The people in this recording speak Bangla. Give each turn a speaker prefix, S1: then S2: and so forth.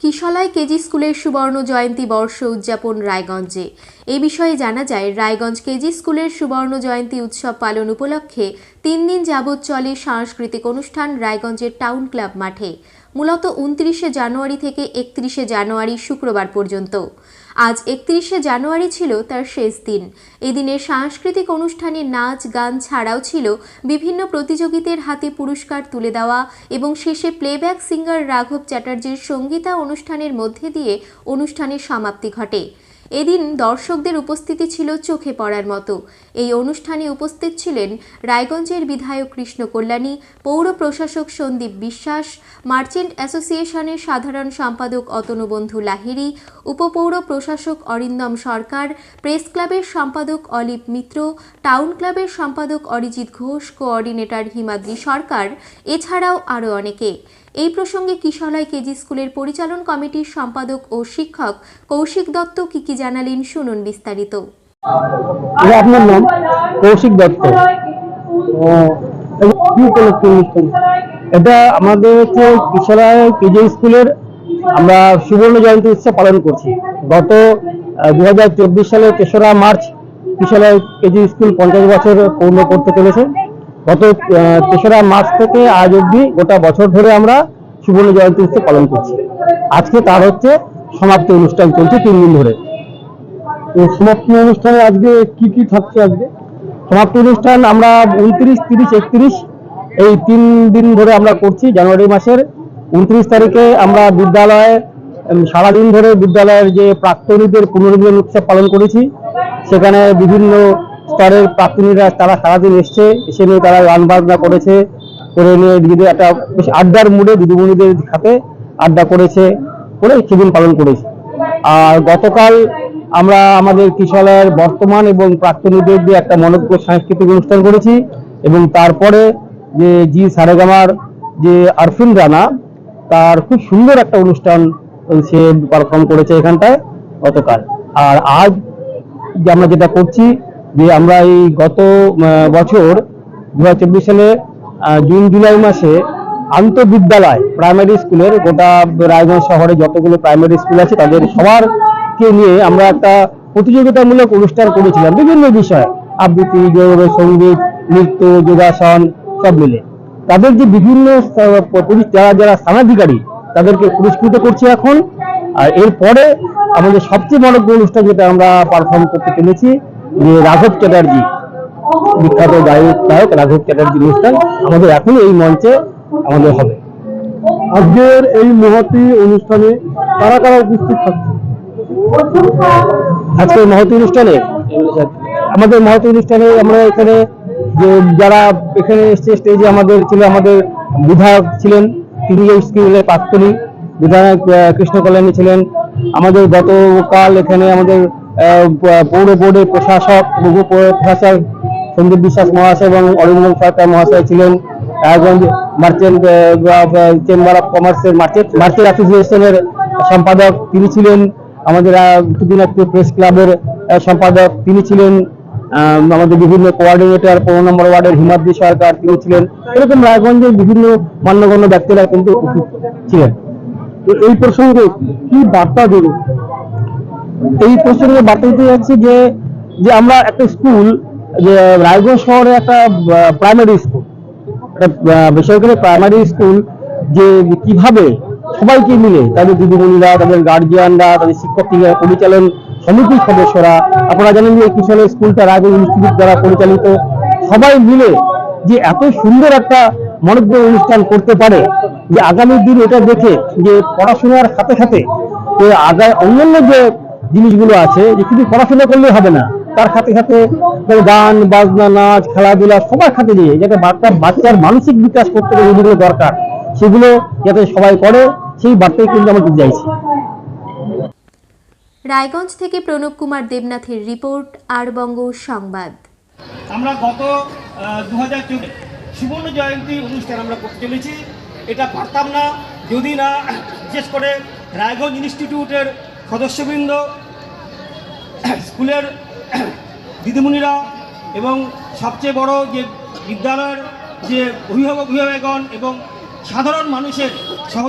S1: কিশলায় কেজি স্কুলের সুবর্ণ জয়ন্তী বর্ষ উদযাপন রায়গঞ্জে। এ বিষয়ে জানা যায়, রায়গঞ্জ কেজি স্কুলের সুবর্ণ জয়ন্তী উৎসব পালন উপলক্ষে তিন দিন যাবৎ চলে সাংস্কৃতিক অনুষ্ঠান রায়গঞ্জের টাউন ক্লাব মাঠে। মূলত উনত্রিশে জানুয়ারি থেকে একত্রিশে জানুয়ারি শুক্রবার পর্যন্ত। আজ একত্রিশে জানুয়ারি ছিল তার শেষ দিন। এদিনে সাংস্কৃতিক অনুষ্ঠানে নাচ, গান ছাড়াও ছিল বিভিন্ন প্রতিযোগীদের হাতে পুরস্কার তুলে দেওয়া এবং শেষে প্লেব্যাক সিঙ্গার রাঘব চ্যাটার্জির সঙ্গীতা অনুষ্ঠানের মধ্যে দিয়ে অনুষ্ঠানের সমাপ্তি ঘটে। এদিন দর্শকদের উপস্থিতি ছিল চোখে পড়ার মতো। এই অনুষ্ঠানে উপস্থিত ছিলেন রায়গঞ্জের বিধায়ক কৃষ্ণ কল্যাণী, পৌর প্রশাসক সন্দীপ বিশ্বাস, মার্চেন্ট অ্যাসোসিয়েশনের সাধারণ সম্পাদক অতনুবন্ধু লাহিড়ী, উপপৌর প্রশাসক অরিন্দম সরকার, প্রেস ক্লাবের সম্পাদক অলিপ মিত্র, টাউন ক্লাবের সম্পাদক অরিজিৎ ঘোষ, কোঅর্ডিনেটর হিমাদ্রি সরকার, এছাড়াও আরও অনেকে। এই প্রসঙ্গে কিশলয় কেজি স্কুলের পরিচালন কমিটির সম্পাদক ও শিক্ষক কৌশিক দত্ত কি কি জানালেন শুনুন বিস্তারিত।
S2: আপনার নাম? কৌশিক দত্ত। এটা আমাদের হচ্ছে কিশোরায় কেজি স্কুলের আমরা সুবর্ণ জয়ন্তী উৎসব পালন করছি। গত দু হাজার চব্বিশ সালে তেসরা মার্চ কিশোরায় কেজি স্কুল পঞ্চাশ বছর পূর্ণ করতে চলেছে। গত তেসরা মার্চ থেকে আজ অবধি গোটা বছর ধরে আমরা সুবর্ণ জয়ন্তী উৎসব পালন করছি। আজকে তার হচ্ছে সমাপ্তি অনুষ্ঠান চলছে তিন দিন ধরে। তো সমাপ্তি অনুষ্ঠানে আজকে কি কি থাকছে আজকে? সমাপ্তি অনুষ্ঠান আমরা উনত্রিশ, তিরিশ, একত্রিশ এই তিন দিন ধরে আমরা করছি। জানুয়ারি মাসের উনত্রিশ তারিখে আমরা বিদ্যালয়ে সারাদিন ধরে বিদ্যালয়ের যে প্রাক্তনীদের পুনর্মিলন উৎসব পালন করেছি, সেখানে বিভিন্ন স্তরের প্রাক্তনীরা তারা সারাদিন এসছে, এসে নিয়ে তারা গান বাজনা করেছে, করে নিয়ে দিদিদের একটা বেশ আড্ডার মুডে দিদিমণিদের সাথে আড্ডা করেছে, করে সেদিন পালন করেছি। আর গতকাল আমরা আমাদের কিশালয়ের বর্তমান এবং প্রাক্তনীদের দিয়ে একটা মনোজ্ঞ সাংস্কৃতিক অনুষ্ঠান করেছি এবং তারপরে যে জি সারেগামার যে আরফিন রানা, তার খুব সুন্দর একটা অনুষ্ঠান সে পারফর্ম করেছে এখানটায় গতকাল। আর আজ যে আমরা যেটা করছি যে আমরা এই গত বছর দু হাজার চব্বিশ সালে জুন, জুলাই মাসে আন্তঃবিদ্যালয় প্রাইমারি স্কুলের গোটা রায়গঞ্জ শহরে যতগুলো প্রাইমারি স্কুল আছে, তাদের সবারকে নিয়ে আমরা একটা প্রতিযোগিতামূলক অনুষ্ঠান করেছিলাম, বিভিন্ন বিষয়। আবৃত্তি, গৌরব, সংগীত, নৃত্য, যোগাসন, সব মিলে। তাদের যে বিভিন্ন যারা যারা স্থানাধিকারী, তাদেরকে পুরস্কৃত করছি এখন। আর এরপরে আমাদের সবচেয়ে বড় অনুষ্ঠান যেটা আমরা পারফর্ম করতে চলেছি যে রাঘব চ্যাটার্জি বিখ্যাত গায়ক গায়ক রাঘব চ্যাটার্জি অনুষ্ঠান আমাদের এখন এই মঞ্চে আমাদের হবে। আজকের এই মহতি অনুষ্ঠানে কারা কারা উপস্থিত থাকছে আজকের মহতি অনুষ্ঠানে আমাদের মহতি অনুষ্ঠানে আমরা এখানে যে যারা এখানে এসছে স্টেজে আমাদের ছিল আমাদের বিধায়ক ছিলেন তিনি এই স্কুলের প্রাক্তনী বিধায়ক আহ, কৃষ্ণ কল্যাণী ছিলেন। আমাদের গতকাল এখানে আমাদের পৌর বোর্ডের প্রশাসক উপপ প্রশাসক সন্দীপ বিশ্বাস মহাশয় এবং অরিন্দম সরকার মহাশয় ছিলেন। রায়গঞ্জ মার্চেন্ট চেম্বার অফ কমার্সের মার্চেন্ট মার্চেন্ট অ্যাসোসিয়েশনের সম্পাদক তিনি ছিলেন। আমাদের দিনাজপুর প্রেস ক্লাবের সম্পাদক তিনি ছিলেন। আমাদের বিভিন্ন কোঅর্ডিনেটর, পনেরো নম্বর ওয়ার্ডের হিমাদ্রি সরকার তিনি ছিলেন। এরকম রায়গঞ্জের বিভিন্ন মান্যগণ্য ব্যক্তিরা কিন্তু ছিলেন। তো এই প্রসঙ্গে কি বার্তা দেবে এই প্রসঙ্গে বার্তা দিতে যাচ্ছি যে যে আমরা একটা স্কুল, যে রায়গঞ্জ শহরে একটা প্রাইমারি স্কুল একটা বেসরকারি প্রাইমারি স্কুল যে কীভাবে সবাইকে মিলে তাদের দিদিমণিরা, তাদের গার্জিয়ানরা তাদের শিক্ষকরা পরিচালন সমিতির সদস্যরা, আপনারা জানেন যে কিশোরের স্কুলটা রায়গঞ্জ ইনস্টিটিউট দ্বারা পরিচালিত, সবাই মিলে যে এত সুন্দর একটা মনোজ্ঞ অনুষ্ঠান করতে পারে, যে আগামী দিন এটা দেখে যে পড়াশোনার সাথে সাথে যে আগায় অন্যান্য যে জিনিসগুলো আছে যে শুধু পড়াশোনা করলে হবে না। তার সাথে সাথে গান বাজনা নাচ খেলাধুলা সবার সাথে দিয়ে যাতে বাচ্চা বাচ্চার মানসিক বিকাশ করতে গেলে যেগুলো দরকার সেগুলো যাতে সবাই করে সেই বার্তাই কিন্তু আমরা দিতে চাইছি
S1: রায়গঞ্জ থেকে প্রণব কুমার দেবনাথের রিপোর্ট আর বঙ্গ সংবাদ।
S3: আমরা গত দু হাজার সুবর্ণ জয়ন্তী অনুষ্ঠান আমরা করতে চলেছি। এটা পারতাম না যদি না বিশেষ করে রায়গঞ্জ ইনস্টিটিউটের সদস্যবৃন্দ স্কুলের দিদিমণিরা এবং সবচেয়ে বড় যে বিদ্যালয়ের যে অভিভাবক অভিভাবকগণ এবং সাধারণ মানুষের সহ